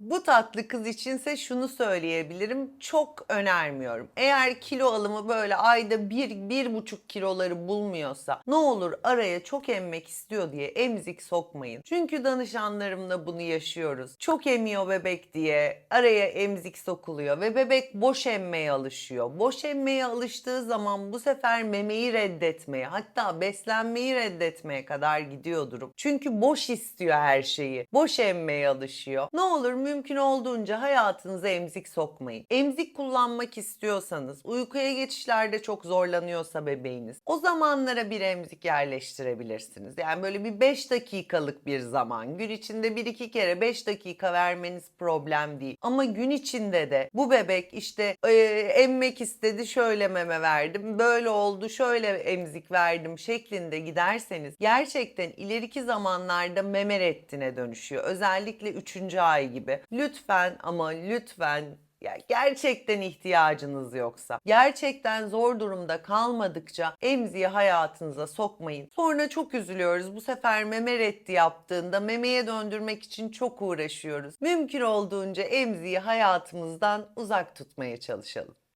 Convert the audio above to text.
Bu tatlı kız içinse şunu söyleyebilirim. Çok önermiyorum. Eğer kilo alımı böyle ayda bir, bir buçuk kiloları bulmuyorsa ne olur araya çok emmek istiyor diye emzik sokmayın. Çünkü danışanlarımla bunu yaşıyoruz. Çok emiyor bebek diye araya emzik sokuluyor ve bebek boş emmeye alışıyor. Boş emmeye alıştığı zaman bu sefer memeyi reddetmeye hatta beslenmeyi reddetmeye kadar gidiyor durum. Çünkü boş istiyor her şeyi. Boş emmeye alışıyor. Ne olur mümkün olduğunca hayatınıza emzik sokmayın. Emzik kullanmak istiyorsanız, uykuya geçişlerde çok zorlanıyorsa bebeğiniz, o zamanlara bir emzik yerleştirebilirsiniz. Yani böyle bir 5 dakikalık bir zaman. Gün içinde 1-2 kere 5 dakika vermeniz problem değil. Ama gün içinde de bu bebek işte e, emmek istedi şöyle meme verdim, böyle oldu şöyle emzik verdim şeklinde giderseniz gerçekten ileriki zamanlarda meme reddine dönüşüyor. Özellikle 3. ay gibi. Lütfen ama lütfen ya gerçekten ihtiyacınız yoksa, gerçekten zor durumda kalmadıkça emziği hayatınıza sokmayın. Sonra çok üzülüyoruz. Bu sefer meme reddi yaptığında memeye döndürmek için çok uğraşıyoruz. Mümkün olduğunca emziği hayatımızdan uzak tutmaya çalışalım.